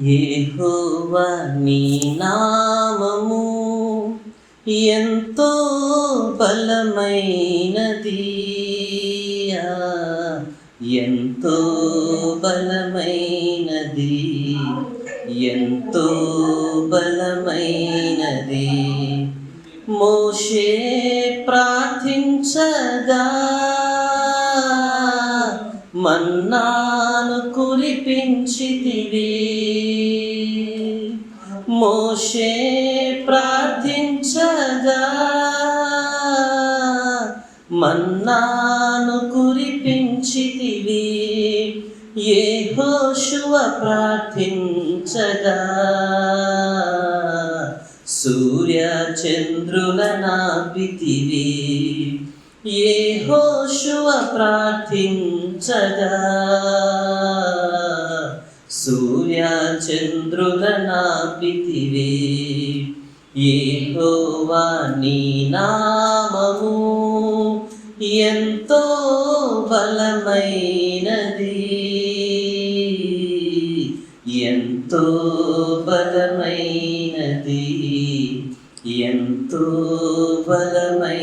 యెహోవా నీ నామము ఎంతో బలమైనది. ఆ, ఎంతో బలమైనది. ఎంతో బలమైనది. మోషే ప్రార్థించగా మన్నాను కురిపించితివి. మోషే ప్రార్థించగా మన్నాను కురిపించితివి. ఏ హోషువ ప్రార్థించగా సూర్య చంద్రుల నాపితివి ఏ హోషువ ప్రార్థించగా సూర్య చంద్రుల నాపితివి నీ నామము ఎంతో బలమైనది. ఎంతో బలమైనది. ఎంతో బలమైనది.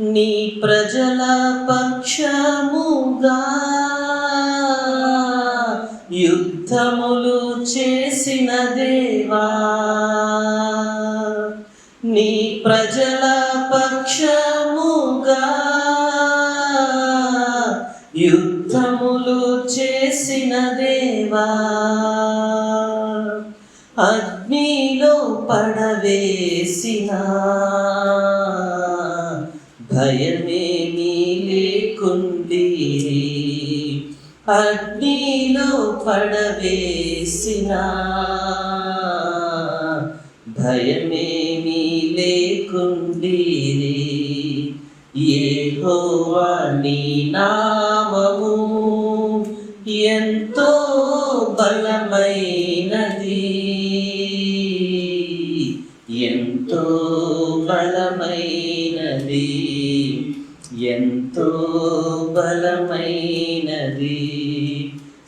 నీ ప్రజల పక్షముగా యుద్ధములు చేసిన దేవా నీ ప్రజల పక్షముగా యుద్ధములు చేసిన దేవా అగ్నిలో పడవేసిన భయమే అగ్నిలో పడవేసిన. భయమేమీ లేకుండిరి యెహోవా నీ నామము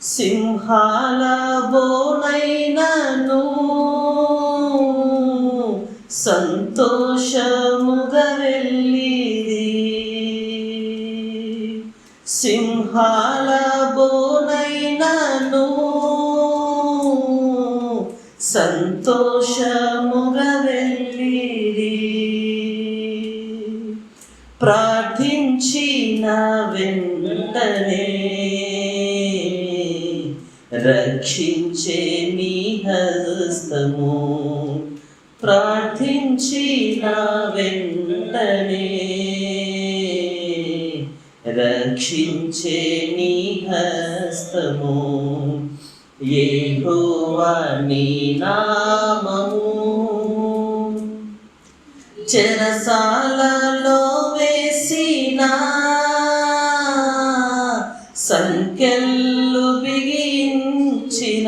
సింహాల బోనైనను సంతోషముగా వెళ్ళిది సింహాల బోనైనను సంతోషముగా ప్రార్థించిన వెంటనే రక్షించే మీ హస్తము. ప్రార్థించిన వెంటనే. రక్షించే నీ హస్తము. ఏ నీ నామము. చెరసాలలో సంఖ్యలు బిగించిన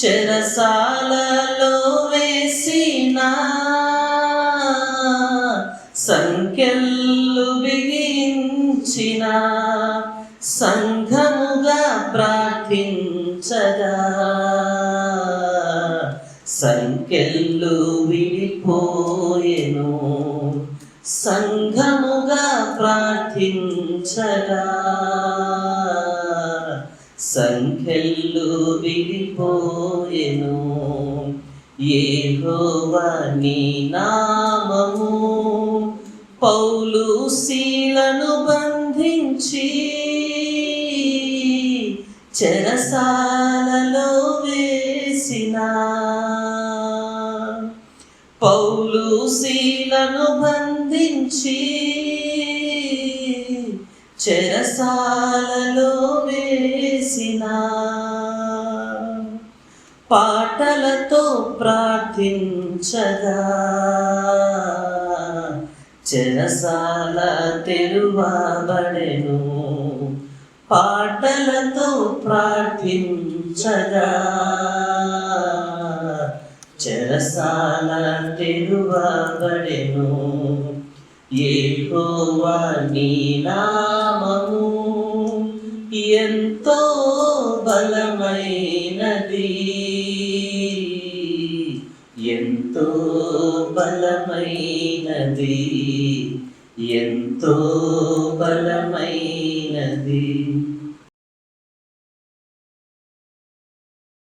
చెరసాలలో వేసిన సంఖ్యలు బిగించిన సంఘముగా ప్రార్థించగా. సంఖ్యలు విడిపోయెను సంఘ సంఖ్యలు విడిపోయెను. ఏహోవని నామము. పౌలు శీలను బంధించి చెరసాలలో వేసిన. పౌలు శీలను బంధించి చెరసాలలో వేసిన పాటలతో ప్రార్థించగా. చెరసాల తెరువబడెను పాటలతో ప్రార్థించగా. చెరసాల తెరువబడెను యెహోవా నీ నామము ఎంతో బలమైనది. ఎంతో బలమైనది. ఎంతో బలమైనది.